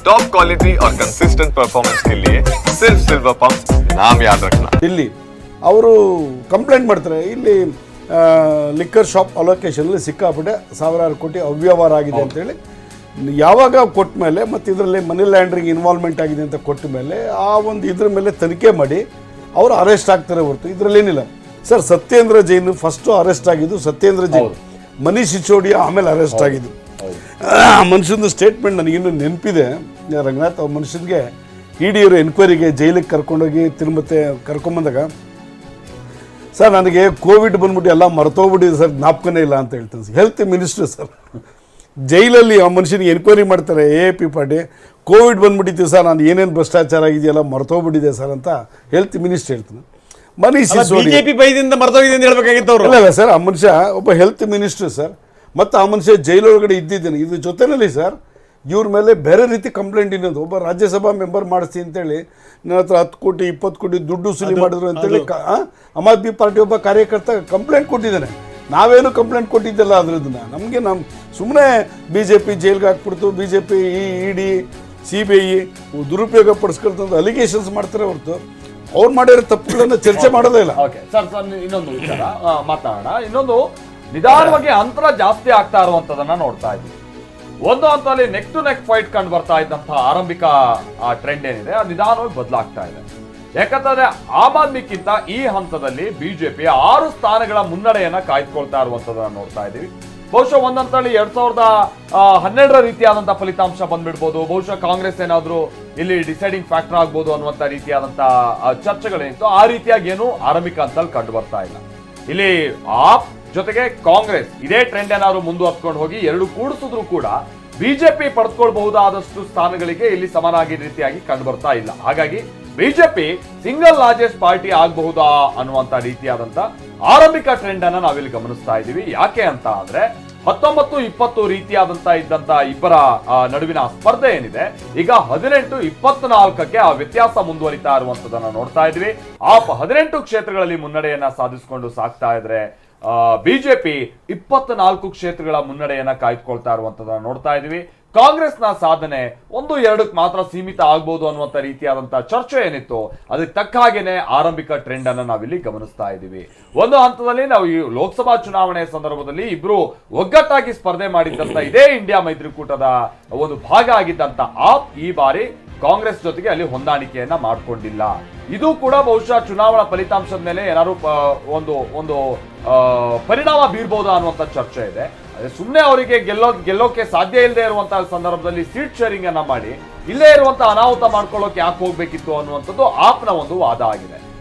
Top quality और consistent performance के लिए सिर्फ सिल्वर पंप नाम याद रखना ಇಲ್ಲಿ ಅವರು ಕಂಪ್ಲೇಂಟ್ ಮಾಡ್ತಾರೆ ಇಲ್ಲಿ ಲಿಕ್ಕರ್ ಶಾಪ್ ಅಲೋಕೇಶನಲ್ಲಿ ಸಿಕ್ಕಾಪಟ್ಟೆ ಸಾವಿರಾರು ಕೋಟಿ ಅವ್ಯವಹಾರ ಆಗಿದೆ ಅಂತೇಳಿ ಯಾವಾಗ ಕೊಟ್ಟ ಮೇಲೆ ಮತ್ತು ಇದರಲ್ಲಿ ಮನಿ ಲ್ಯಾಂಡ್ರಿಂಗ್ ಇನ್ವಾಲ್ವ್ಮೆಂಟ್ ಆಗಿದೆ ಅಂತ ಕೊಟ್ಟ ಮೇಲೆ ಆ ಒಂದು ಇದ್ರ ಮೇಲೆ ತನಿಖೆ ಮಾಡಿ ಅವರು ಅರೆಸ್ಟ್ ಆಗ್ತಾರೆ ಹೊರತು ಇದರಲ್ಲೇನಿಲ್ಲ sir Satyendra Jain first arrest ಆಗಿದ್ದು ಸತ್ಯೇಂದ್ರ ಜೈನ್ ಮನೀಶ್ ಸಿಸೋಡಿಯಾ ಆಮೇಲೆ ಅರೆಸ್ಟ್ ಆಗಿದ್ದು ಆ ಮನುಷ್ಯನ ಸ್ಟೇಟ್ಮೆಂಟ್ ನನಗಿನ್ನೂ ನೆನಪಿದೆ. ರಂಗನಾಥ್ ಆ ಮನುಷ್ಯನಿಗೆ ಇಡಿಯವರು ಎನ್ಕ್ವೈರಿಗೆ ಜೈಲಿಗೆ ಕರ್ಕೊಂಡೋಗಿ ತಿರುಮತ್ತೆ ಕರ್ಕೊಂಬಂದಾಗ ಸರ್ ನನಗೆ ಕೋವಿಡ್ ಬಂದ್ಬಿಟ್ಟು ಎಲ್ಲ ಮರ್ತೋಗ್ಬಿಟ್ಟಿದೆ ಸರ್ ಜ್ಞಾಪಕನೇ ಇಲ್ಲ ಅಂತ ಹೇಳ್ತೀನಿ ಸರ್. Health minister sir. ಜೈಲಲ್ಲಿ ಆ ಮನುಷ್ಯನಿಗೆ ಎನ್ಕ್ವೈರಿ ಮಾಡ್ತಾರೆ ಎ ಪಿ ಪಾಟಿ ಕೋವಿಡ್ ಬಂದ್ಬಿಟ್ಟಿತ್ತು ಸರ್ ನಾನು ಏನೇನು ಭ್ರಷ್ಟಾಚಾರ ಆಗಿದೆಯಲ್ಲ ಮರ್ತೋಗ್ಬಿಟ್ಟಿದೆ ಸರ್ ಅಂತ ಹೆಲ್ತ್ ಮಿನಿಸ್ಟರ್ ಹೇಳ್ತೀನಿ. ಮನೀಶ್ ಬಿಜೆಪಿ ಬೈದಿಂದ ಮರ್ತೋಗಿದೆ ಅಂತ ಹೇಳ್ಬೇಕಾಗಿತ್ತು ಇಲ್ಲ ಸರ್ ಆ ಮನುಷ್ಯ ಒಬ್ಬ ಹೆಲ್ತ್ ಮಿನಿಸ್ಟರ್ ಸರ್. ಮತ್ತು ಆ ಮನುಷ್ಯ ಜೈಲೊಳಗಡೆ ಇದ್ದಿದ್ದೇನೆ. ಇದ್ರ ಜೊತೆಯಲ್ಲಿ ಸರ್ ಇವ್ರ ಮೇಲೆ ಬೇರೆ ರೀತಿ ಕಂಪ್ಲೇಂಟ್ ಇನ್ನೊಂದು. ಒಬ್ಬ ರಾಜ್ಯಸಭಾ ಮೆಂಬರ್ ಮಾಡಿಸ್ತೀನಿ ಅಂತೇಳಿ ನನ್ನ ಹತ್ರ ಹತ್ತು ಕೋಟಿ ಇಪ್ಪತ್ತು ಕೋಟಿ ದುಡ್ಡು ವಸೂಲಿ ಮಾಡಿದ್ರು ಅಂತೇಳಿ ಆಮ್ ಆದ್ಮಿ ಪಾರ್ಟಿ ಒಬ್ಬ ಕಾರ್ಯಕರ್ತ ಕಂಪ್ಲೇಂಟ್ ಕೊಟ್ಟಿದ್ದಾನೆ. ನಾವೇನು ಕಂಪ್ಲೇಂಟ್ ಕೊಟ್ಟಿದ್ದಲ್ಲ ಅದ್ರದನ್ನ ನಮಗೆ ನಮ್ಮ ಸುಮ್ಮನೆ ಬಿ ಜೆ ಪಿ ಜೈಲ್ಗೆ ಹಾಕ್ಬಿಡ್ತು. B J P E ED C B I ದುರುಪಯೋಗ ಪಡಿಸ್ಕೊಳ್ತಂದು ಅಲಿಗೇಷನ್ಸ್ ಮಾಡ್ತಾರೆ ಹೊರತು. ಅವ್ರು ಮಾಡಿರೋ ತಪ್ಪುಗಳನ್ನು ಚರ್ಚೆ ಮಾಡೋದೇ ಇಲ್ಲ. ಓಕೆ ಸರ್ ಸರ್ ಇನ್ನೊಂದು ವಿಚಾರ. ಮಾತಾಡೋಣ. ಇನ್ನೊಂದು ನಿಧಾನವಾಗಿ ಅಂತರ ಜಾಸ್ತಿ ಆಗ್ತಾ ಇರುವಂತದನ್ನ ನೋಡ್ತಾ ಇದ್ದೀವಿ ಒಂದು ಹಂತದಲ್ಲಿ ನೆಕ್ ಟು ನೆಕ್ ಫೈಟ್ ಕಂಡು ಬರ್ತಾ ಇದ್ದಂತಹ ಆರಂಭಿಕ ಟ್ರೆಂಡ್ ಏನಿದೆ ಅದು ನಿಧಾನವಾಗಿ ಬದಲಾಗ್ತಾ ಇದೆ. ಯಾಕಂತಂದ್ರೆ ಆಮ್ ಆದ್ಮಿಕ್ಕಿಂತ ಈ ಹಂತದಲ್ಲಿ ಬಿಜೆಪಿ ಆರು ಸ್ಥಾನಗಳ ಮುನ್ನಡೆಯನ್ನ ಕಾಯ್ದುಕೊಳ್ತಾ ಇರುವಂತದನ್ನ ನೋಡ್ತಾ ಇದ್ದೀವಿ. ಬಹುಶಃ ಒಂದಂತಲ್ಲಿ ಎರಡ್ ಸಾವಿರದ ಹನ್ನೆರಡರ ರೀತಿಯಾದಂತಹ ಫಲಿತಾಂಶ ಬಂದ್ಬಿಡ್ಬೋದು. ಬಹುಶಃ ಕಾಂಗ್ರೆಸ್ ಏನಾದರೂ ಇಲ್ಲಿ ಡಿಸೈಡಿಂಗ್ ಫ್ಯಾಕ್ಟರ್ ಆಗ್ಬೋದು ಅನ್ನುವಂತ ರೀತಿಯಾದಂತಹ ಆ, ಚರ್ಚೆಗಳೇನಿತ್ತು ಆ ರೀತಿಯಾಗಿ ಏನು ಆರಂಭಿಕ ಹಂತದಲ್ಲಿ ಕಂಡು ಬರ್ತಾ ಇಲ್ಲ. ಇಲ್ಲಿ ಆಪ್ ಜೊತೆಗೆ ಕಾಂಗ್ರೆಸ್, ಇದೇ ಟ್ರೆಂಡ್ ಏನಾದ್ರು ಮುಂದುವರ್ಸ್ಕೊಂಡು ಹೋಗಿ ಎರಡು ಕೂಡಿಸಿದ್ರು ಕೂಡ ಬಿಜೆಪಿ ಪಡೆದುಕೊಳ್ಬಹುದಾದಷ್ಟು ಸ್ಥಾನಗಳಿಗೆ ಇಲ್ಲಿ ಸಮನಾಗಿ ರೀತಿಯಾಗಿ ಕಂಡು ಬರ್ತಾ ಇಲ್ಲ. ಹಾಗಾಗಿ ಬಿಜೆಪಿ ಸಿಂಗಲ್ ಲಾರ್ಜೆಸ್ಟ್ ಪಾರ್ಟಿ ಆಗಬಹುದಾ ಅನ್ನುವಂತ ರೀತಿಯಾದಂತ ಆರಂಭಿಕ ಟ್ರೆಂಡ್ ಅನ್ನ ನಾವಿಲ್ಲಿ ಗಮನಿಸ್ತಾ ಇದ್ದೀವಿ. ಯಾಕೆ ಅಂತ ಅಂದ್ರೆ ಹತ್ತೊಂಬತ್ತು ಇಪ್ಪತ್ತು ರೀತಿಯಾದಂತ ಇದ್ದಂತ ಇಬ್ಬರ ನಡುವಿನ ಸ್ಪರ್ಧೆ ಏನಿದೆ, ಈಗ ಹದಿನೆಂಟು ಇಪ್ಪತ್ನಾಲ್ಕಕ್ಕೆ ಆ ವ್ಯತ್ಯಾಸ ಮುಂದುವರಿತಾ ಇರುವಂತದನ್ನ ನೋಡ್ತಾ ಇದ್ವಿ. ಆ ಹದಿನೆಂಟು ಕ್ಷೇತ್ರಗಳಲ್ಲಿ ಮುನ್ನಡೆಯನ್ನ ಸಾಧಿಸಿಕೊಂಡು ಸಾಕ್ತಾ ಇದ್ರೆ ಬಿಜೆಪಿ ಇಪ್ಪತ್ನಾಲ್ಕು ಕ್ಷೇತ್ರಗಳ ಮುನ್ನಡೆಯನ್ನ ಕಾಯ್ದುಕೊಳ್ತಾ ಇರುವಂತದನ್ನ ನೋಡ್ತಾ ಇದೀವಿ. ಕಾಂಗ್ರೆಸ್ನ ಸಾಧನೆ ಒಂದು ಎರಡಕ್ಕೆ ಮಾತ್ರ ಸೀಮಿತ ಆಗ್ಬೋದು ಅನ್ನುವಂತ ರೀತಿಯಾದಂತಹ ಚರ್ಚೆ ಏನಿತ್ತು, ಅದಕ್ಕೆ ತಕ್ಕ ಹಾಗೇನೆ ಆರಂಭಿಕ ಟ್ರೆಂಡ್ ನಾವಿಲ್ಲಿ ಗಮನಿಸ್ತಾ ಇದ್ದೀವಿ. ಒಂದು ಹಂತದಲ್ಲಿ ನಾವು ಈ ಲೋಕಸಭಾ ಚುನಾವಣೆ ಸಂದರ್ಭದಲ್ಲಿ ಇಬ್ರು ಒಗ್ಗಟ್ಟಾಗಿ ಸ್ಪರ್ಧೆ ಮಾಡಿದ್ದಂತ ಇದೇ ಇಂಡಿಯಾ ಮೈತ್ರಿಕೂಟದ ಒಂದು ಭಾಗ ಆಗಿದ್ದಂತ ಆಪ್ ಈ ಬಾರಿ ಕಾಂಗ್ರೆಸ್ ಜೊತೆಗೆ ಅಲ್ಲಿ ಹೊಂದಾಣಿಕೆಯನ್ನ ಮಾಡ್ಕೊಂಡಿಲ್ಲ. ಇದು ಕೂಡ ಬಹುಶಃ ಚುನಾವಣಾ ಫಲಿತಾಂಶದ ಮೇಲೆ ಏನಾದ್ರು ಒಂದು ಒಂದು ಪರಿಣಾಮ ಬೀರ್ಬೋದಾ ಅನ್ನುವಂತ ಚರ್ಚೆ ಇದೆ. ಸುಮ್ಮನೆ ಅವರಿಗೆ ಗೆಲ್ಲೋ, ಗೆಲ್ಲೋಕೆ ಸಾಧ್ಯ ಇಲ್ಲದೆ ಇರುವಂತಹ ಸಂದರ್ಭದಲ್ಲಿ ಸೀಟ್ ಶೇರಿಂಗ್ ಅನ್ನ ಮಾಡಿ, ಇಲ್ಲೇ ಇರುವಂತಹ ಅನಾಹುತ ಮಾಡ್ಕೊಳ್ಳೋಕೆ ಯಾಕೆ ಹೋಗ್ಬೇಕಿತ್ತು ಅನ್ನುವಂಥದ್ದು ಆಪ್ನ ಒಂದು ವಾದ ಆಗಿದೆ.